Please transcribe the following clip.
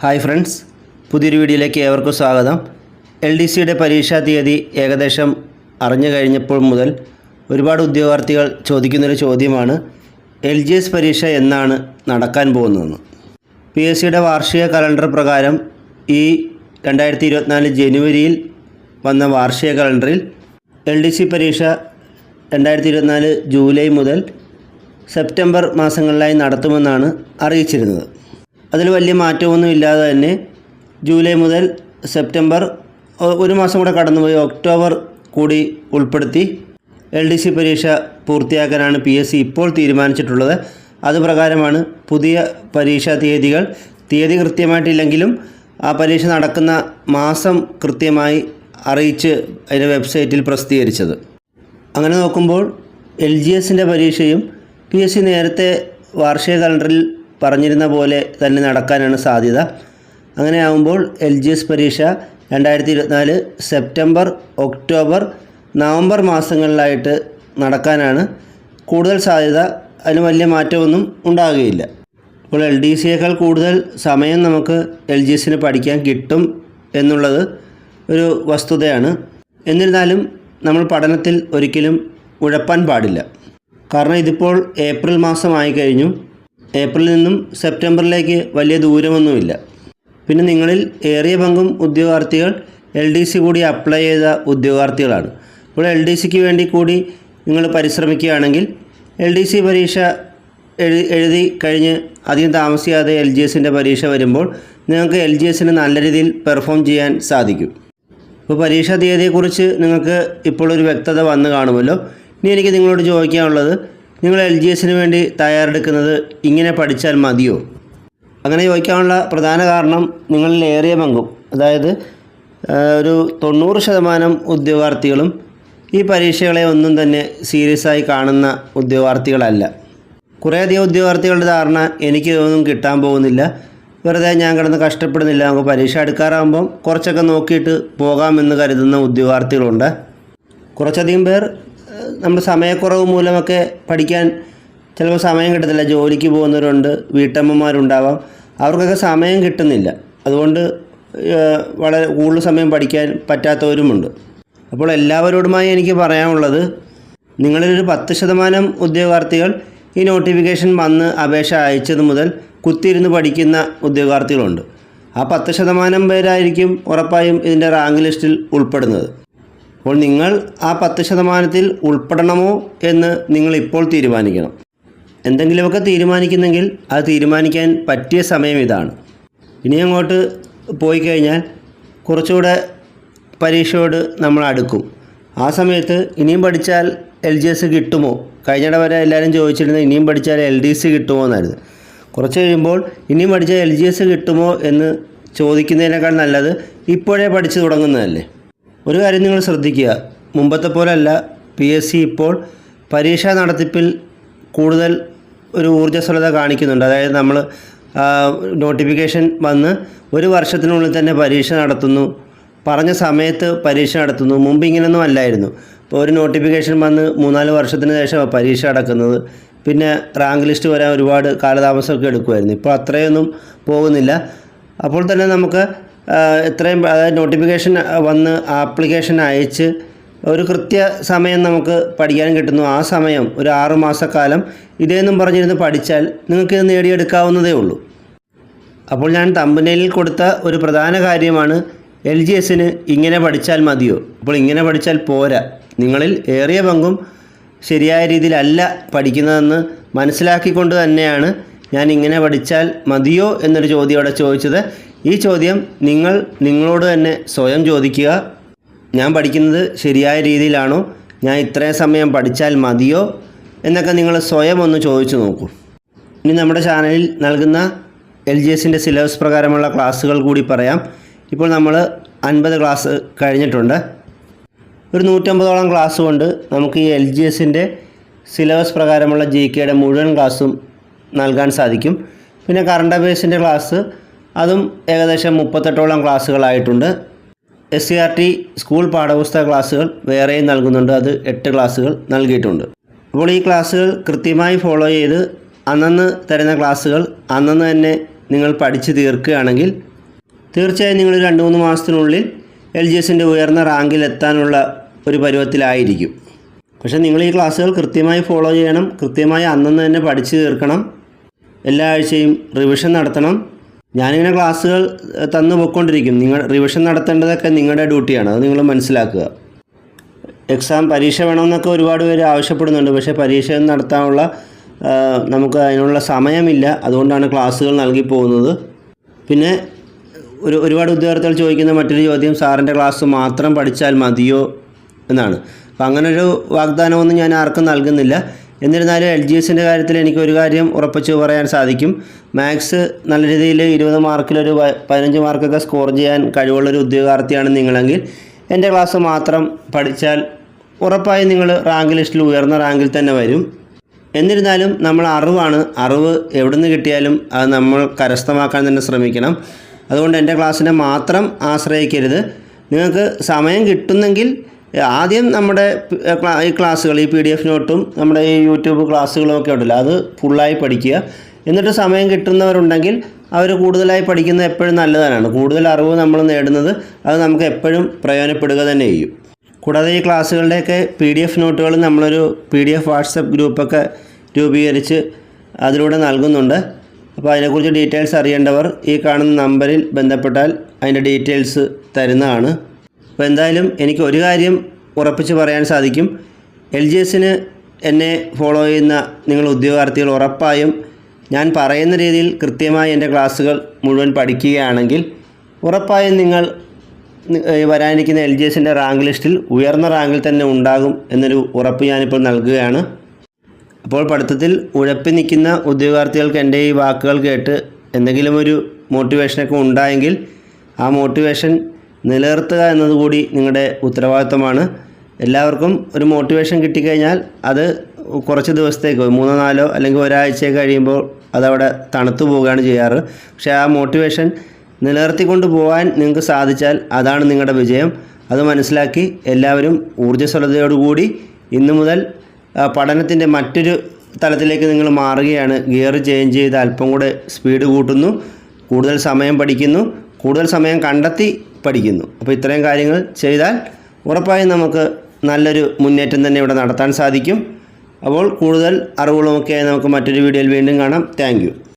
Hi friends പുതിയൊരു വീഡിയോയിലേക്ക് ഏവർക്കും സ്വാഗതം. എൽ ഡി സിയുടെ പരീക്ഷാ തീയതി ഏകദേശം അറിഞ്ഞു കഴിഞ്ഞപ്പോൾ മുതൽ ഒരുപാട് ഉദ്യോഗാർത്ഥികൾ ചോദിക്കുന്നൊരു ചോദ്യമാണ് എൽ ജി എസ് പരീക്ഷ എന്നാണ് നടക്കാൻ പോകുന്നതെന്ന്. പി എസ് സിയുടെ വാർഷിക കലണ്ടർ പ്രകാരം ഈ രണ്ടായിരത്തി ഇരുപത്തിനാല് ജനുവരിയിൽ വന്ന വാർഷിക കലണ്ടറിൽ എൽ ഡി സി പരീക്ഷ രണ്ടായിരത്തി ഇരുപത്തിനാല് ജൂലൈ മുതൽ സെപ്റ്റംബർ മാസങ്ങളിലായി നടത്തുമെന്നാണ് അറിയിച്ചിരുന്നത്. അതിൽ വലിയ മാറ്റമൊന്നും ഇല്ലാതെ തന്നെ ജൂലൈ മുതൽ സെപ്റ്റംബർ ഒരു മാസം കൂടെ കടന്നുപോയി ഒക്ടോബർ കൂടി ഉൾപ്പെടുത്തി എൽ ഡി സി പരീക്ഷ പൂർത്തിയാക്കാനാണ് പി എസ് സി ഇപ്പോൾ തീരുമാനിച്ചിട്ടുള്ളത്. അതുപ്രകാരമാണ് പുതിയ പരീക്ഷാ തീയതികൾ. തീയതി കൃത്യമായിട്ടില്ലെങ്കിലും ആ പരീക്ഷ നടക്കുന്ന മാസം കൃത്യമായി അറിയിച്ച് അതിന്റെ വെബ്സൈറ്റിൽ പ്രസിദ്ധീകരിച്ചത്. അങ്ങനെ നോക്കുമ്പോൾ എൽ ജി എസിന്റെ പരീക്ഷയും പി എസ് സി നേരത്തെ വാർഷിക കലണ്ടറിൽ പറഞ്ഞിരുന്ന പോലെ തന്നെ നടക്കാനാണ് സാധ്യത. അങ്ങനെ ആകുമ്പോൾ എൽ ജി എസ് പരീക്ഷ രണ്ടായിരത്തി ഇരുപത്തിനാല് സെപ്റ്റംബർ ഒക്ടോബർ നവംബർ മാസങ്ങളിലായിട്ട് നടക്കാനാണ് കൂടുതൽ സാധ്യത. അതിന് വലിയ മാറ്റമൊന്നും ഉണ്ടാകുകയില്ല. അപ്പോൾ എൽ ഡി സിയേക്കാൾ കൂടുതൽ സമയം നമുക്ക് എൽ ജി എസിന് പഠിക്കാൻ കിട്ടും എന്നുള്ളത് ഒരു വസ്തുതയാണ്. എന്നിരുന്നാലും നമ്മൾ പഠനത്തിൽ ഒരിക്കലും ഉഴപ്പാൻ പാടില്ല. കാരണം ഇതിപ്പോൾ ഏപ്രിൽ മാസമായി കഴിഞ്ഞു ഏപ്രിലിൽ നിന്നും സെപ്റ്റംബറിലേക്ക് വലിയ ദൂരമൊന്നുമില്ല. പിന്നെ നിങ്ങളിൽ ഏറിയ പങ്കും ഉദ്യോഗാർത്ഥികൾ എൽ ഡി സി കൂടി അപ്ലൈ ചെയ്ത ഉദ്യോഗാർത്ഥികളാണ്. അപ്പോൾ എൽ ഡി സിക്ക് വേണ്ടി കൂടി നിങ്ങൾ പരിശ്രമിക്കുകയാണെങ്കിൽ എൽ ഡി സി പരീക്ഷ എഴു എഴുതി കഴിഞ്ഞ് അധികം താമസിയാതെ എൽ ജി എസിന്റെ പരീക്ഷ വരുമ്പോൾ നിങ്ങൾക്ക് എൽ ജി എസിന് നല്ല രീതിയിൽ പെർഫോം ചെയ്യാൻ സാധിക്കും. ഇപ്പോൾ പരീക്ഷാ തീയതിയെക്കുറിച്ച് നിങ്ങൾക്ക് ഇപ്പോൾ ഒരു വ്യക്തത വന്നു കാണുമല്ലോ. ഇനി എനിക്ക് നിങ്ങളോട് ചോദിക്കാനുള്ളത് നിങ്ങൾ എൽ ജി എസിന് വേണ്ടി തയ്യാറെടുക്കുന്നത് ഇങ്ങനെ പഠിച്ചാൽ മതിയോ? അങ്ങനെ ചോദിക്കാനുള്ള പ്രധാന കാരണം നിങ്ങളിൽ ഏറിയ പങ്കും അതായത് ഒരു തൊണ്ണൂറ് ശതമാനം ഉദ്യോഗാർത്ഥികളും ഈ പരീക്ഷകളെ ഒന്നും തന്നെ സീരിയസ് ആയി കാണുന്ന ഉദ്യോഗാർത്ഥികളല്ല. കുറേയധികം ഉദ്യോഗാർത്ഥികളുടെ ധാരണ എനിക്ക് ഇതൊന്നും കിട്ടാൻ പോകുന്നില്ല. വെറുതെ ഞാൻ കിടന്ന് കഷ്ടപ്പെടുന്നില്ല. നമുക്ക് പരീക്ഷ എടുക്കാറാകുമ്പം കുറച്ചൊക്കെ നോക്കിയിട്ട് പോകാമെന്ന് കരുതുന്ന ഉദ്യോഗാർത്ഥികളുണ്ട്. കുറച്ചധികം പേർ നമ്മുടെ സമയക്കുറവ് മൂലമൊക്കെ പഠിക്കാൻ ചിലപ്പോൾ സമയം കിട്ടത്തില്ല ജോലിക്ക് പോകുന്നവരുണ്ട് വീട്ടമ്മമാരുണ്ടാവാം. അവർക്കൊക്കെ സമയം കിട്ടുന്നില്ല. അതുകൊണ്ട് വളരെ കൂടുതൽ സമയം പഠിക്കാൻ പറ്റാത്തവരുമുണ്ട്. അപ്പോൾ എല്ലാവരോടുമായി എനിക്ക് പറയാനുള്ളത് നിങ്ങളിലൊരു പത്ത് ശതമാനം ഉദ്യോഗാർത്ഥികൾ ഈ നോട്ടിഫിക്കേഷൻ വന്ന് അപേക്ഷ അയച്ചത് മുതൽ കുത്തിയിരുന്ന് പഠിക്കുന്ന ഉദ്യോഗാർത്ഥികളുണ്ട്. ആ പത്ത് ശതമാനം പേരായിരിക്കും ഉറപ്പായും ഇതിന്റെ റാങ്ക് ലിസ്റ്റിൽ ഉൾപ്പെടുന്നത്. അപ്പോൾ നിങ്ങൾ ആ പത്ത് ശതമാനത്തിൽ ഉൾപ്പെടണമോ എന്ന് നിങ്ങൾ ഇപ്പോൾ തീരുമാനിക്കണം. എന്തെങ്കിലുമൊക്കെ തീരുമാനിക്കുന്നെങ്കിൽ അത് തീരുമാനിക്കാൻ പറ്റിയ സമയം ഇതാണ്. ഇനി അങ്ങോട്ട് പോയി കഴിഞ്ഞാൽ കുറച്ചുകൂടെ പരീക്ഷയോട് നമ്മൾ അടുക്കും. ആ സമയത്ത് ഇനിയും പഠിച്ചാൽ എൽ ജി എസ് കിട്ടുമോ? കഴിഞ്ഞിട വരെ എല്ലാവരും ചോദിച്ചിരുന്നത് ഇനിയും പഠിച്ചാൽ എൽ ഡി സി കിട്ടുമോ എന്നായിരുന്നു. കുറച്ച് കഴിയുമ്പോൾ ഇനിയും പഠിച്ചാൽ എൽ ജി എസ് കിട്ടുമോ എന്ന് ചോദിക്കുന്നതിനേക്കാൾ നല്ലത് ഇപ്പോഴേ പഠിച്ചു തുടങ്ങുന്നതല്ലേ? ഒരു കാര്യം നിങ്ങൾ ശ്രദ്ധിക്കുക. മുമ്പത്തെ പോലെയല്ല പി എസ് സി ഇപ്പോൾ പരീക്ഷാ നടത്തിപ്പിൽ കൂടുതൽ ഒരു ഊർജസ്വലത കാണിക്കുന്നുണ്ട്. അതായത് നമ്മൾ നോട്ടിഫിക്കേഷൻ വന്ന് ഒരു വർഷത്തിനുള്ളിൽ തന്നെ പരീക്ഷ നടത്തുന്നു. പറഞ്ഞ സമയത്ത് പരീക്ഷ നടത്തുന്നു. മുമ്പ് ഇങ്ങനെയൊന്നും അല്ലായിരുന്നു. ഇപ്പോൾ ഒരു നോട്ടിഫിക്കേഷൻ വന്ന് മൂന്നാൽ വർഷത്തിന് ശേഷം പരീക്ഷ നടക്കുന്നത്. പിന്നെ റാങ്ക് ലിസ്റ്റ് വരാൻ ഒരുപാട് കാലതാമസമൊക്കെ എടുക്കുമായിരുന്നു. ഇപ്പോൾ അത്രയൊന്നും പോകുന്നില്ല. അപ്പോൾ തന്നെ നമുക്ക് എത്രയും അതായത് നോട്ടിഫിക്കേഷൻ വന്ന് ആപ്ലിക്കേഷൻ അയച്ച് ഒരു കൃത്യ സമയം നമുക്ക് പഠിക്കാൻ കിട്ടുന്നു. ആ സമയം ഒരു ആറ് മാസക്കാലം ഇതേന്നും പറഞ്ഞിരുന്ന് പഠിച്ചാൽ നിങ്ങൾക്കിത് നേടിയെടുക്കാവുന്നതേ ഉള്ളൂ. അപ്പോൾ ഞാൻ തമ്പനയിൽ കൊടുത്ത ഒരു പ്രധാന കാര്യമാണ് എൽ ജി എസിന് ഇങ്ങനെ പഠിച്ചാൽ മതിയോ? അപ്പോൾ ഇങ്ങനെ പഠിച്ചാൽ പോരാ. നിങ്ങളിൽ ഏറിയ പങ്കും ശരിയായ രീതിയിലല്ല പഠിക്കുന്നതെന്ന് മനസ്സിലാക്കിക്കൊണ്ട് തന്നെയാണ് ഞാൻ ഇങ്ങനെ പഠിച്ചാൽ മതിയോ എന്നൊരു ചോദ്യം അവിടെ ചോദിച്ചത്. ഈ ചോദ്യം നിങ്ങൾ നിങ്ങളോട് തന്നെ സ്വയം ചോദിക്കുക. ഞാൻ പഠിക്കുന്നത് ശരിയായ രീതിയിലാണോ? ഞാൻ ഇത്രയും സമയം പഠിച്ചാൽ മതിയോ? എന്നൊക്കെ നിങ്ങൾ സ്വയം ഒന്ന് ചോദിച്ചു നോക്കൂ. ഇനി നമ്മുടെ ചാനലിൽ നൽകുന്ന എൽ ജി എസിന്റെ സിലബസ് പ്രകാരമുള്ള ക്ലാസ്സുകൾ കൂടി പറയാം. ഇപ്പോൾ നമ്മൾ അൻപത് ക്ലാസ് കഴിഞ്ഞിട്ടുണ്ട്. ഒരു നൂറ്റമ്പതോളം ക്ലാസ് കൊണ്ട് നമുക്ക് ഈ എൽ ജി എസിന്റെ സിലബസ് പ്രകാരമുള്ള ജി കെയുടെ മുഴുവൻ ക്ലാസ്സും നൽകാൻ സാധിക്കും. പിന്നെ കറണ്ട് അഫയേഴ്സിന്റെ ക്ലാസ് അതും ഏകദേശം മുപ്പത്തെട്ടോളം ക്ലാസ്സുകളായിട്ടുണ്ട്. S C R T school പാഠപുസ്തക ക്ലാസ്സുകൾ വേറെയും നൽകുന്നുണ്ട്. അത് എട്ട് ക്ലാസ്സുകൾ നൽകിയിട്ടുണ്ട്. അപ്പോൾ ഈ ക്ലാസ്സുകൾ കൃത്യമായി ഫോളോ ചെയ്ത് അന്നന്ന് തരുന്ന ക്ലാസ്സുകൾ അന്നന്ന് തന്നെ നിങ്ങൾ പഠിച്ചു തീർക്കുകയാണെങ്കിൽ തീർച്ചയായും നിങ്ങൾ രണ്ട് മൂന്ന് മാസത്തിനുള്ളിൽ എൽ ജി എസിന്റെ ഉയർന്ന റാങ്കിൽ എത്താനുള്ള ഒരു പരുവത്തിലായിരിക്കും. പക്ഷേ നിങ്ങൾ ഈ ക്ലാസ്സുകൾ കൃത്യമായി ഫോളോ ചെയ്യണം. കൃത്യമായി അന്നന്ന് തന്നെ പഠിച്ചു തീർക്കണം. എല്ലാ ആഴ്ചയും റിവിഷൻ നടത്തണം. ഞാനിങ്ങനെ ക്ലാസ്സുകൾ തന്നു പോയിക്കൊണ്ടിരിക്കും. നിങ്ങൾ റിവിഷൻ നടത്തേണ്ടതൊക്കെ നിങ്ങളുടെ ഡ്യൂട്ടിയാണ്. അത് നിങ്ങൾ മനസ്സിലാക്കുക. എക്സാം പരീക്ഷ വേണമെന്നൊക്കെ ഒരുപാട് പേര് ആവശ്യപ്പെടുന്നുണ്ട്. പക്ഷേ പരീക്ഷ നടത്താനുള്ള നമുക്ക് അതിനുള്ള സമയമില്ല. അതുകൊണ്ടാണ് ക്ലാസ്സുകൾ നൽകി പോകുന്നത്. പിന്നെ ഒരു ഒരുപാട് ഉദ്യോഗാർത്ഥികൾ ചോദിക്കുന്ന മറ്റൊരു ചോദ്യം സാറിന്റെ ക്ലാസ് മാത്രം പഠിച്ചാൽ മതിയോ എന്നാണ്. അപ്പം അങ്ങനൊരു വാഗ്ദാനമൊന്നും ഞാൻ ആർക്കും നൽകുന്നില്ല. എന്നിരുന്നാലും എൽ ജി എസിന്റെ കാര്യത്തിൽ എനിക്ക് ഒരു കാര്യം ഉറപ്പിച്ച് പറയാൻ സാധിക്കും. മാത്സ് നല്ല രീതിയിൽ ഇരുപത് മാർക്കിലൊരു പതിനഞ്ച് മാർക്കൊക്കെ സ്കോർ ചെയ്യാൻ കഴിവുള്ളൊരു ഉദ്യോഗാർത്ഥിയാണ് നിങ്ങളെങ്കിൽ എന്റെ ക്ലാസ് മാത്രം പഠിച്ചാൽ ഉറപ്പായും നിങ്ങൾ റാങ്ക് ലിസ്റ്റിൽ ഉയർന്ന റാങ്കിൽ തന്നെ വരും. എന്നിരുന്നാലും നമ്മൾ അറിവാണ്. അറിവ് എവിടെ നിന്ന് കിട്ടിയാലും അത് നമ്മൾ കരസ്ഥമാക്കാൻ തന്നെ ശ്രമിക്കണം. അതുകൊണ്ട് എന്റെ ക്ലാസ്സിനെ മാത്രം ആശ്രയിക്കരുത്. നിങ്ങൾക്ക് സമയം കിട്ടുന്നെങ്കിൽ ആദ്യം നമ്മുടെ ഈ ക്ലാസ്സുകൾ ഈ പി ഡി എഫ് നോട്ടും നമ്മുടെ ഈ യൂട്യൂബ് ക്ലാസ്സുകളും ഒക്കെ ഉണ്ടല്ലോ അത് ഫുള്ളായി പഠിക്കുക. എന്നിട്ട് സമയം കിട്ടുന്നവരുണ്ടെങ്കിൽ അവർ കൂടുതലായി പഠിക്കുന്നത് എപ്പോഴും നല്ലതാണ് കൂടുതൽ അറിവ് നമ്മൾ നേടുന്നത് അത് നമുക്ക് എപ്പോഴും പ്രയോജനപ്പെടുക തന്നെ ചെയ്യും. കൂടാതെ ഈ ക്ലാസ്സുകളുടെയൊക്കെ പി ഡി എഫ് നോട്ടുകൾ നമ്മളൊരു പി ഡി എഫ് വാട്സപ്പ് ഗ്രൂപ്പൊക്കെ രൂപീകരിച്ച് അതിലൂടെ നൽകുന്നുണ്ട്. അപ്പോൾ അതിനെക്കുറിച്ച് ഡീറ്റെയിൽസ് അറിയേണ്ടവർ ഈ കാണുന്ന നമ്പറിൽ ബന്ധപ്പെട്ടാൽ അതിന്റെ ഡീറ്റെയിൽസ് തരുന്നതാണ്. അപ്പോൾ എന്തായാലും എനിക്ക് ഒരു കാര്യം ഉറപ്പിച്ച് പറയാൻ സാധിക്കും. എൽ ജി എസിന് എന്നെ ഫോളോ ചെയ്യുന്ന നിങ്ങൾ ഉദ്യോഗാർത്ഥികൾ ഉറപ്പായും ഞാൻ പറയുന്ന രീതിയിൽ കൃത്യമായി എന്റെ ക്ലാസ്സുകൾ മുഴുവൻ പഠിക്കുകയാണെങ്കിൽ ഉറപ്പായും നിങ്ങൾ വരാനിരിക്കുന്ന എൽ ജി എസിന്റെ റാങ്ക് ലിസ്റ്റിൽ ഉയർന്ന റാങ്കിൽ തന്നെ ഉണ്ടാകും എന്നൊരു ഉറപ്പ് ഞാനിപ്പോൾ നൽകുകയാണ്. അപ്പോൾ പഠിത്തത്തിൽ ഉഴപ്പി നിൽക്കുന്ന ഉദ്യോഗാർത്ഥികൾക്ക് എന്റെ ഈ വാക്കുകൾ കേട്ട് എന്തെങ്കിലും ഒരു മോട്ടിവേഷനൊക്കെ ഉണ്ടായെങ്കിൽ ആ മോട്ടിവേഷൻ നിലനിർത്തുക എന്നതുകൂടി നിങ്ങളുടെ ഉത്തരവാദിത്തമാണ് എല്ലാവർക്കും ഒരു മോട്ടിവേഷൻ കിട്ടിക്കഴിഞ്ഞാൽ അത് കുറച്ച് ദിവസത്തേക്ക് മൂന്നോ നാലോ അല്ലെങ്കിൽ ഒരാഴ്ച കഴിയുമ്പോൾ അതവിടെ തണുത്തു പോവുകയാണ് ചെയ്യാറ്. പക്ഷേ ആ മോട്ടിവേഷൻ നിലനിർത്തിക്കൊണ്ട് പോകാൻ നിങ്ങൾക്ക് സാധിച്ചാൽ അതാണ് നിങ്ങളുടെ വിജയം. അത് മനസ്സിലാക്കി എല്ലാവരും ഊർജസ്വലതയോടുകൂടി ഇന്നു മുതൽ പഠനത്തിന്റെ മറ്റൊരു തലത്തിലേക്ക് നിങ്ങൾ മാറുകയാണ്. ഗിയർ ചേഞ്ച് ചെയ്ത് അല്പം കൂടെ സ്പീഡ് കൂട്ടുന്നു. കൂടുതൽ സമയം പഠിക്കുന്നു. കൂടുതൽ സമയം കണ്ടെത്തി പഠിക്കുന്നു. അപ്പോൾ ഇത്രയും കാര്യങ്ങൾ ചെയ്താൽ ഉറപ്പായും നമുക്ക് നല്ലൊരു മുന്നേറ്റം തന്നെ ഇവിടെ നടത്താൻ സാധിക്കും. അപ്പോൾ കൂടുതൽ അറിവുകളുമൊക്കെയായി നമുക്ക് മറ്റൊരു വീഡിയോയിൽ വീണ്ടും കാണാം. താങ്ക്